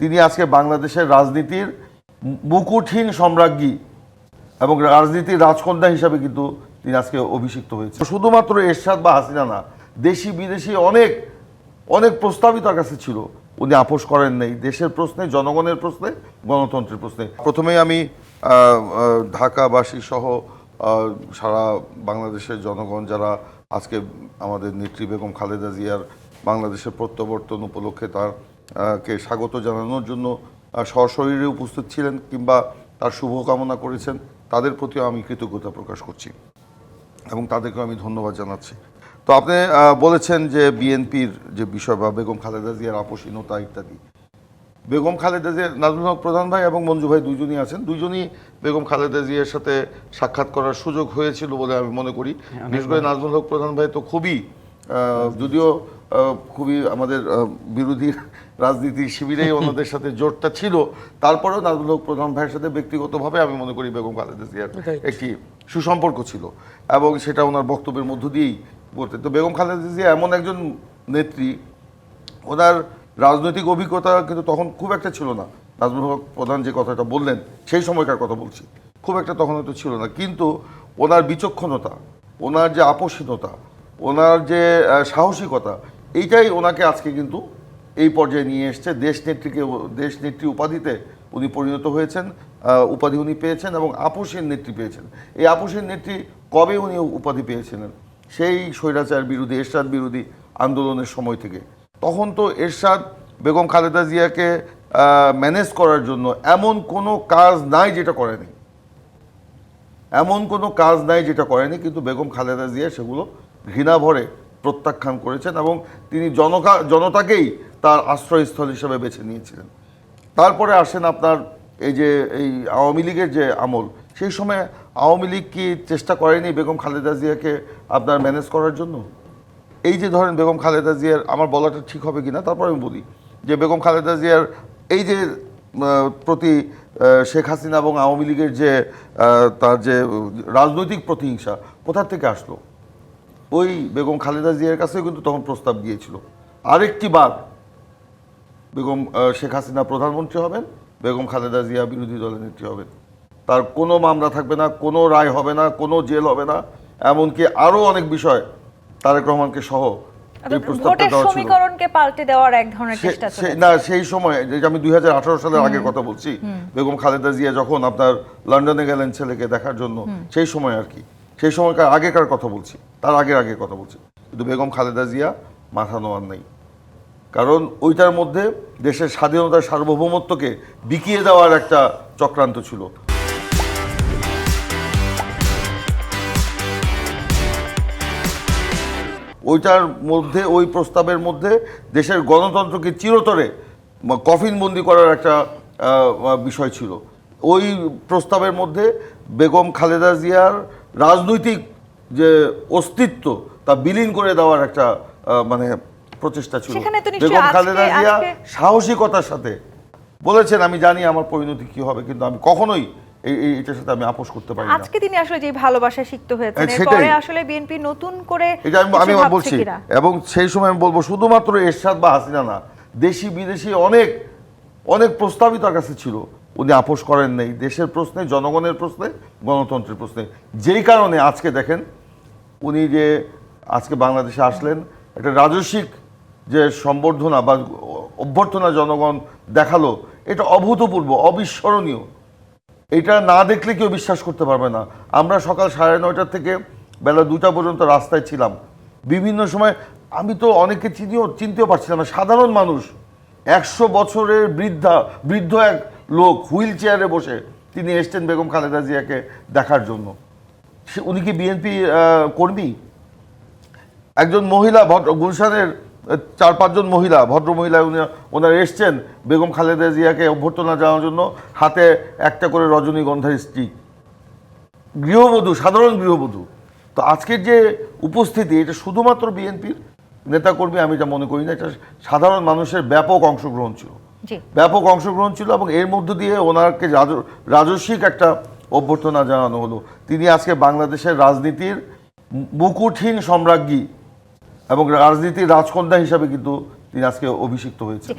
তিনি আজকে বাংলাদেশের রাজনীতির মুকুটহীন সম্রাজ্ঞী এবং রাজনীতির রাজকন্যা হিসাবে কিন্তু তিনি আজকে অভিষিক্ত হয়েছে শুধুমাত্র এরশাদ বা হাসিনা না, দেশি বিদেশি অনেক অনেক প্রস্তাবই তার কাছে ছিল। উনি আপোষ করেন নাই। দেশের প্রশ্নে, জনগণের প্রশ্নে, গণতন্ত্রের প্রশ্নে। প্রথমেই আমি ঢাকাবাসী সহ সারা বাংলাদেশের জনগণ যারা আজকে আমাদের নেত্রী বেগম খালেদা জিয়ার বাংলাদেশের প্রত্যাবর্তন উপলক্ষে তার কে স্বাগত জানানোর জন্য সশরীরে উপস্থিত ছিলেন কিংবা তার শুভকামনা করেছেন তাদের প্রতিও আমি কৃতজ্ঞতা প্রকাশ করছি এবং তাদেরকেও আমি ধন্যবাদ জানাচ্ছি। তো আপনি বলেছেন যে বিএনপির যে বিষয় বা বেগম খালেদা জিয়ার আপোষহীনতা ইত্যাদি। বেগম খালেদা জিয়া নাজমুল হক প্রধান ভাই এবং মঞ্জু ভাই দুইজনই আছেন। দুজনই বেগম খালেদা জিয়ার সাথে সাক্ষাৎ করার সুযোগ হয়েছিল বলে আমি মনে করি। বিশেষ করে নাজমুল হক প্রধান ভাই তো খুবই আহ, যদিও খুবই আমাদের বিরোধী রাজনীতি শিবিরেই ওনাদের সাথে জোটটা ছিল। তারপরেও নাজমুল হক প্রধান ভাইয়ের সাথে ব্যক্তিগতভাবে আমি মনে করি বেগম খালেদা জিয়ার একটি সুসম্পর্ক ছিল এবং সেটা ওনার বক্তব্যের মধ্য দিয়েই বলতে তো বেগম খালেদা জিয়া এমন একজন নেত্রী ওনার রাজনৈতিক অভিজ্ঞতা কিন্তু তখন খুব একটা ছিল না। নাজমুল হক প্রধান যে কথাটা বললেন সেই সময়কার কথা বলছি। খুব একটা তখন হয়তো ছিল না। কিন্তু ওনার বিচক্ষণতা ওনার যে আপসীনতা ওনার যে সাহসিকতা এইটাই ওনাকে আজকে কিন্তু এই পর্যায়ে নিয়ে এসছে। দেশ নেত্রীকে দেশ নেত্রী উপাধিতে উনি পরিণত হয়েছেন উপাধি উনি পেয়েছেন এবং আপোষের নেত্রী পেয়েছেন। এই আপোষের নেত্রী কবে উনি উপাধি পেয়েছিলেন? সেই স্বৈরাচার বিরোধী, এরশাদ বিরোধী আন্দোলনের সময় থেকে। তখন তো এরশাদ, বেগম খালেদা জিয়াকে ম্যানেজ করার জন্য এমন কোনো কাজ নাই যেটা করেনি। এমন কোনো কাজ নাই যেটা করেনি, কিন্তু বেগম খালেদা জিয়া সেগুলো ঘৃণা ভরে প্রত্যাখ্যান করেছেন এবং তিনি জনকা, জনতাকেই তার আশ্রয়স্থল হিসেবে বেছে নিয়েছিলেন। তারপরে আসেন আপনার এই যে, এই আওয়ামী লীগের যে আমল, সেই সময় আওয়ামী লীগ কি চেষ্টা করেনি বেগম খালেদা জিয়াকে আপনার ম্যানেজ করার জন্য? এই যে ধরেন বেগম খালেদা জিয়ার, আমার বলাটা ঠিক হবে কিনা, তারপর আমি বলি যে, বেগম খালেদা জিয়ার এই যে প্রতি শেখ হাসিনা এবং আওয়ামী লীগের যে তার যে রাজনৈতিক প্রতিহিংসা, কোথার থেকে আসলো? ওই বেগম খালেদা জিয়ার কাছেও কিন্তু তখন প্রস্তাব গিয়েছিল। আরেকটি বার বেগম শেখ হাসিনা প্রধানমন্ত্রী হবেন বেগম খালেদা জিয়া বিরোধী দলের নেত্রী হবেন। তার কোনো মামলা থাকবে না কোনো রায় হবে না কোনো জেল হবে না এমনকি আরও অনেক বিষয় তারেক রহমানকে সহ এই প্রস্তাবটা দেওয়া ছিল। সমীকরণকে পাল্টে দেওয়ার এক ধরনের চেষ্টা না সেই সময় যে আমি দুই হাজার আঠারো সালের আগের কথা বলছি বেগম খালেদা জিয়া যখন আপনার লন্ডনে গেলেন ছেলেকে দেখার জন্য সেই সময় আর কি। সেই সময়কার আগেকার কথা বলছি, তার আগের আগের কথা বলছি। কিন্তু বেগম খালেদা জিয়া মাথা নোয়ার নেই। কারণ ওইটার মধ্যে দেশের স্বাধীনতার সার্বভৌমত্বকে বিকিয়ে দেওয়ার একটা চক্রান্ত ছিল। ওইটার মধ্যে, ওই প্রস্তাবের মধ্যে দেশের গণতন্ত্রকে চিরতরে কফিনবন্দি করার একটা বিষয় ছিল। ওই প্রস্তাবের মধ্যে বেগম খালেদা জিয়ার রাজনৈতিক যে অস্তিত্ব তা বিলীন করে দেওয়ার একটা মানে প্রচেষ্টা ছিল। বেগম খালেদা জিয়া সাহসিকতার সাথে বলেছেন আমি জানি আমার পরিণতি কি হবে কিন্তু আমি কখনোই এটার সাথে আমি আপোষ করতে পারি না। আজকে তিনি আসলে যে ভালোবাসায় সিক্ত হয়েছেন হ্যাঁ, সেটাই। আসলে বিএনপি নতুন করে এটা আমি বলছি এবং সেই সময় আমি বলব শুধুমাত্র এরশাদ বা হাসিনা না দেশি বিদেশি অনেক অনেক প্রস্তাবই তার কাছে ছিল। উনি আপোষ করেন নাই। দেশের প্রশ্নে, জনগণের প্রশ্নে, গণতন্ত্রের প্রশ্নে। যেই কারণে আজকে দেখেন, উনি যে আজকে বাংলাদেশে আসলেন, একটা রাজস্বিক যে সম্বর্ধনা বা অভ্যর্থনা জনগণ দেখাল, এটা অভূতপূর্ব, অবিস্মরণীয়। এটা না দেখলে কেউ বিশ্বাস করতে পারবে না। আমরা সকাল সাড়ে নয়টা থেকে বেলা দুটা পর্যন্ত রাস্তায় ছিলাম। বিভিন্ন সময় আমি তো অনেকে চিনিও, চিনতেও পারছিলাম সাধারণ মানুষ, একশো বছরের বৃদ্ধা, বৃদ্ধ এক লোক হুইল চেয়ারে বসে তিনি এসছেন বেগম খালেদা জিয়াকে দেখার জন্য। উনি কি বিএনপি কর্মী? একজন মহিলা ভদ্র গুলশানের চার পাঁচজন মহিলা, ভদ্র মহিলা উনি ওনারা এসছেন বেগম খালেদা জিয়াকে অভ্যর্থনা জানানোর জন্য, হাতে একটা করে রজনীগন্ধার স্টিক গৃহবধূ, সাধারণ গৃহবধূ। তো আজকের যে উপস্থিতি, এটা শুধুমাত্র বিএনপির নেতাকর্মী আমি এটা মনে করি না, এটা সাধারণ মানুষের ব্যাপক অংশগ্রহণ ছিল। ব্যাপক অংশগ্রহণ ছিল এবং এর মধ্য দিয়ে ওনাকে রাজ- রাজস্বিক একটা অভ্যর্থনা জানানো হলো। তিনি আজকে বাংলাদেশের রাজনীতির মুকুটহীন সম্রাজ্ঞী এবং রাজনীতির রাজকন্যা হিসাবে কিন্তু তিনি আজকে অভিষিক্ত হয়েছেন।